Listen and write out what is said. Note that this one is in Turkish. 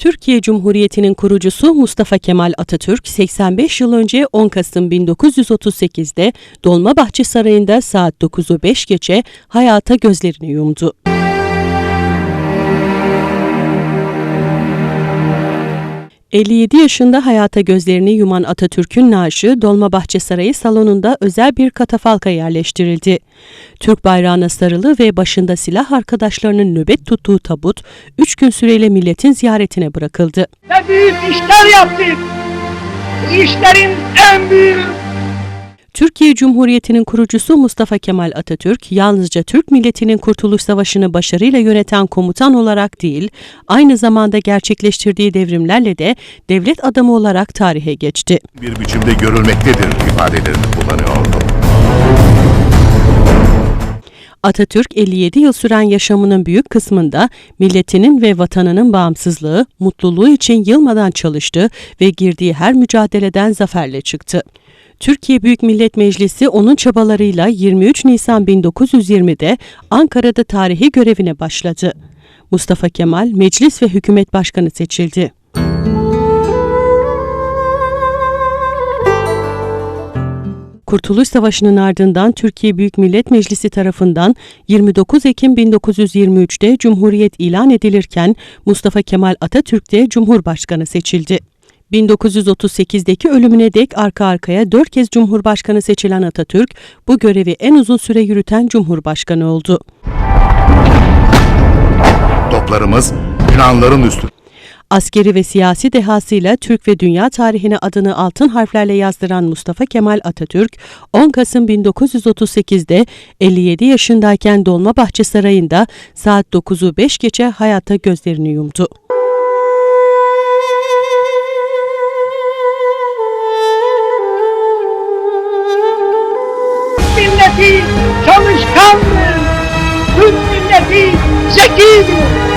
Türkiye Cumhuriyeti'nin kurucusu Mustafa Kemal Atatürk 85 yıl önce 10 Kasım 1938'de Dolmabahçe Sarayı'nda saat 9'u 5 geçe hayata gözlerini yumdu. ...57 yaşında hayata gözlerini yuman Atatürk'ün naaşı Dolmabahçe Sarayı salonunda özel bir katafalka yerleştirildi. Türk bayrağına sarılı ve başında silah arkadaşlarının nöbet tuttuğu tabut... ...üç gün süreyle milletin ziyaretine bırakıldı. ve büyük işler yaptık. İşlerin en büyük Türkiye Cumhuriyeti'nin kurucusu Mustafa Kemal Atatürk, yalnızca Türk milletinin Kurtuluş Savaşı'nı başarıyla yöneten komutan olarak değil, aynı zamanda gerçekleştirdiği devrimlerle de devlet adamı olarak tarihe geçti. bir biçimde görülmektedir ifadelerini kullanıyordu. Atatürk 57 yıl süren yaşamının büyük kısmında milletinin ve vatanının bağımsızlığı, mutluluğu için yılmadan çalıştı ve girdiği her mücadeleden zaferle çıktı. Türkiye Büyük Millet Meclisi onun çabalarıyla 23 Nisan 1920'de Ankara'da tarihi görevine başladı. Mustafa Kemal meclis ve hükümet başkanı seçildi. Kurtuluş Savaşı'nın ardından Türkiye Büyük Millet Meclisi tarafından 29 Ekim 1923'te Cumhuriyet ilan edilirken Mustafa Kemal Atatürk de Cumhurbaşkanı seçildi. 1938'deki ölümüne dek arka arkaya dört kez Cumhurbaşkanı seçilen Atatürk, bu görevi en uzun süre yürüten Cumhurbaşkanı oldu. Toplarımız Yunanların üstü. Askeri ve siyasi dehasıyla Türk ve dünya tarihine adını altın harflerle yazdıran Mustafa Kemal Atatürk, 10 Kasım 1938'de 57 yaşındayken Dolmabahçe Sarayı'nda saat 9'u 5 geçe hayata gözlerini yumdu. Milleti çalışkandır. Türk milleti zekidir.